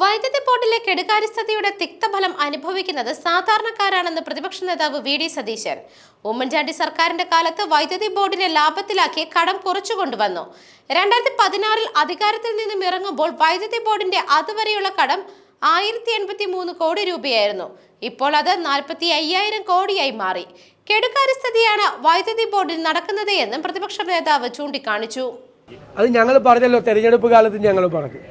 വൈദ്യുതി ബോർഡിലെ കെടുകാര്യസ്ഥതയുടെ തിക്തഫലം അനുഭവിക്കുന്നത് സാധാരണക്കാരാണെന്ന് പ്രതിപക്ഷ നേതാവ് വി ഡി സതീശൻ. ഉമ്മൻചാണ്ടി സർക്കാരിന്റെ കാലത്ത് വൈദ്യുതി ബോർഡിനെ ലാഭത്തിലാക്കി കടം കുറച്ചു കൊണ്ടുവന്നു. രണ്ടായിരത്തി പതിനാറിൽ അധികാരത്തിൽ നിന്നും ഇറങ്ങുമ്പോൾ വൈദ്യുതി ബോർഡിന്റെ അതുവരെയുള്ള കടം ആയിരത്തി എൺപത്തി മൂന്ന് കോടി രൂപയായിരുന്നു. ഇപ്പോൾ അത് നാൽപ്പത്തി അയ്യായിരം കോടിയായി മാറി. കെടുകാര്യസ്ഥതയാണ് വൈദ്യുതി ബോർഡിൽ നടക്കുന്നത് എന്നും പ്രതിപക്ഷ നേതാവ് ചൂണ്ടിക്കാണിച്ചു. അത് ഞങ്ങൾ പറഞ്ഞല്ലോ തെരഞ്ഞെടുപ്പ് കാലത്ത് ഞങ്ങൾ പറഞ്ഞു.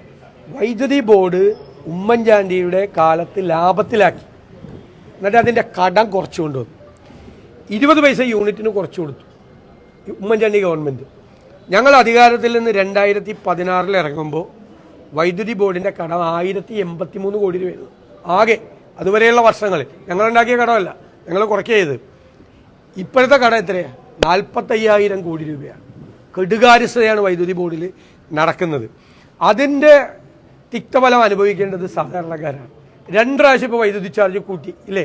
വൈദ്യുതി ബോർഡ് ഉമ്മൻചാണ്ടിയുടെ കാലത്ത് ലാഭത്തിലാക്കി. എന്നിട്ട് അതിന്റെ കടം കുറച്ച് കൊണ്ടുവന്നു. ഇരുപത് പൈസ യൂണിറ്റിന് കുറച്ചു കൊടുത്തു. ഉമ്മൻചാണ്ടി ഗവൺമെന്റ് ഞങ്ങൾ അധികാരത്തിൽ നിന്ന് രണ്ടായിരത്തി പതിനാറിൽ ഇറങ്ങുമ്പോൾ വൈദ്യുതി ബോർഡിന്റെ കടം ആയിരത്തി എൺപത്തി മൂന്ന് കോടി രൂപയായിരുന്നു. ആകെ അതുവരെയുള്ള വർഷങ്ങളിൽ ഞങ്ങളുണ്ടാക്കിയ കടമല്ല. ഞങ്ങൾ കുറയ്ക്കുക ചെയ്ത് ഇപ്പോഴത്തെ കടം എത്രയാണ് നാൽപ്പത്തയ്യായിരം കോടി രൂപയാണ്. കെടുകാര്യസ്ഥതയാണ് വൈദ്യുതി ബോർഡിൽ നടക്കുന്നത്. അതിന്റെ തിക്തഫലം അനുഭവിക്കേണ്ടത് സാധാരണക്കാരാണ്. രണ്ട് പ്രാവശ്യം ഇപ്പോൾ വൈദ്യുതി ചാർജ് കൂട്ടി ഇല്ലേ?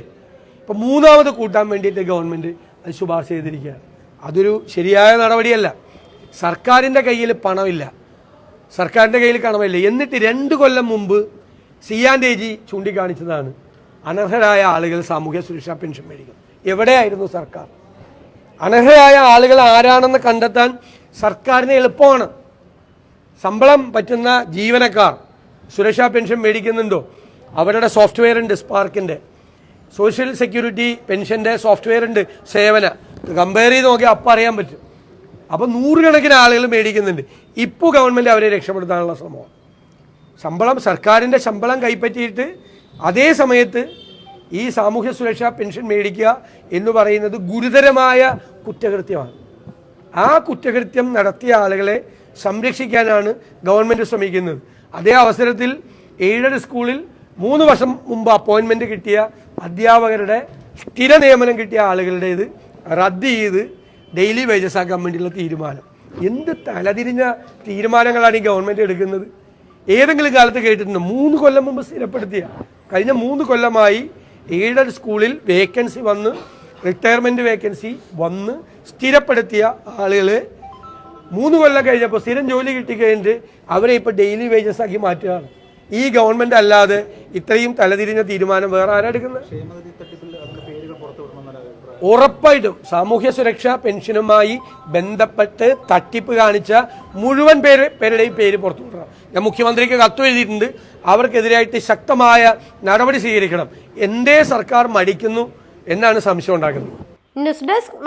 ഇപ്പം മൂന്നാമത് കൂട്ടാൻ വേണ്ടിയിട്ട് ഗവൺമെന്റ് അത് ശുപാർശ ചെയ്തിരിക്കുകയാണ്. അതൊരു ശരിയായ നടപടിയല്ല. സർക്കാരിന്റെ കയ്യിൽ പണമില്ല. സർക്കാരിന്റെ കയ്യിൽ കണമില്ല. എന്നിട്ട് രണ്ട് കൊല്ലം മുമ്പ് സിയാൻ രേജി ചൂണ്ടിക്കാണിച്ചതാണ്. അനർഹരായ ആളുകൾ സാമൂഹ്യ സുരക്ഷാ പെൻഷൻ മേടിക്കും. എവിടെയായിരുന്നു സർക്കാർ? അനർഹരായ ആളുകൾ ആരാണെന്ന് കണ്ടെത്താൻ സർക്കാരിന് എളുപ്പമാണ്. ശമ്പളം പറ്റുന്ന ജീവനക്കാർ സുരക്ഷാ പെൻഷൻ മേടിക്കുന്നുണ്ടോ? അവരുടെ സോഫ്റ്റ്വെയർ ഉണ്ട് സ്പാർക്കിന്റെ സോഷ്യൽ സെക്യൂരിറ്റി പെൻഷന്റെ സോഫ്റ്റ്വെയർ ഉണ്ട് സേവന. കമ്പയർ ചെയ്ത് നോക്കിയാൽ അപ്പം അറിയാൻ പറ്റും. അപ്പം നൂറുകണക്കിന് ആളുകൾ മേടിക്കുന്നുണ്ട്. ഇപ്പോൾ ഗവൺമെന്റ് അവരെ രക്ഷപ്പെടുത്താനുള്ള ശ്രമമാണ് ശമ്പളം സർക്കാരിന്റെ ശമ്പളം കൈപ്പറ്റിയിട്ട് അതേ സമയത്ത് ഈ സാമൂഹ്യ സുരക്ഷാ പെൻഷൻ മേടിക്കുക എന്ന് പറയുന്നത് ഗുരുതരമായ കുറ്റകൃത്യമാണ്. ആ കുറ്റകൃത്യം നടത്തിയ ആളുകളെ സംരക്ഷിക്കാനാണ് ഗവൺമെന്റ് ശ്രമിക്കുന്നത്. അതേ അവസരത്തിൽ എയ്ഡഡ് സ്കൂളിൽ മൂന്ന് വർഷം മുമ്പ് അപ്പോയിൻമെന്റ് കിട്ടിയ അധ്യാപകരുടെ സ്ഥിര നിയമനം കിട്ടിയ ആളുകളുടേത് റദ്ദ് ചെയ്ത് ഡെയിലി വേജസ് ആക്കാൻ വേണ്ടിയുള്ള തീരുമാനം. എന്ത് തലതിരിഞ്ഞ തീരുമാനങ്ങളാണ് ഈ ഗവൺമെന്റ് എടുക്കുന്നത്? ഏതെങ്കിലും കാലത്ത് കേട്ടിട്ടുണ്ട് മൂന്ന് കൊല്ലം മുമ്പ് സ്ഥിരപ്പെടുത്തിയ കഴിഞ്ഞ മൂന്ന് കൊല്ലമായി എയ്ഡഡ് സ്കൂളിൽ വേക്കൻസി വന്ന് റിട്ടയർമെന്റ് വേക്കൻസി വന്ന് സ്ഥിരപ്പെടുത്തിയ ആളുകൾ മൂന്ന് കൊല്ലം കഴിഞ്ഞപ്പോൾ സ്ഥിരം ജോലി കിട്ടിക്കഴിഞ്ഞിട്ട് അവരെ ഇപ്പോൾ ഡെയിലി വേജസ് ആക്കി മാറ്റുകയാണ്. ഈ ഗവൺമെന്റ് അല്ലാതെ ഇത്രയും തലതിരിഞ്ഞ തീരുമാനം വേറെ ആരാ എടുക്കുന്നത്? ഉറപ്പായിട്ടും സാമൂഹ്യ സുരക്ഷാ പെൻഷനുമായി ബന്ധപ്പെട്ട് തട്ടിപ്പ് കാണിച്ച മുഴുവൻ പേര് പേരുടെയും പേര് പുറത്തു വിടണം. ഞാൻ മുഖ്യമന്ത്രിക്ക് കത്ത് എഴുതിയിട്ടുണ്ട്. അവർക്കെതിരായിട്ട് ശക്തമായ നടപടി സ്വീകരിക്കണം. എന്തേ സർക്കാർ മടിക്കുന്നു എന്നാണ് സംശയം ഉണ്ടാക്കുന്നത്. News desk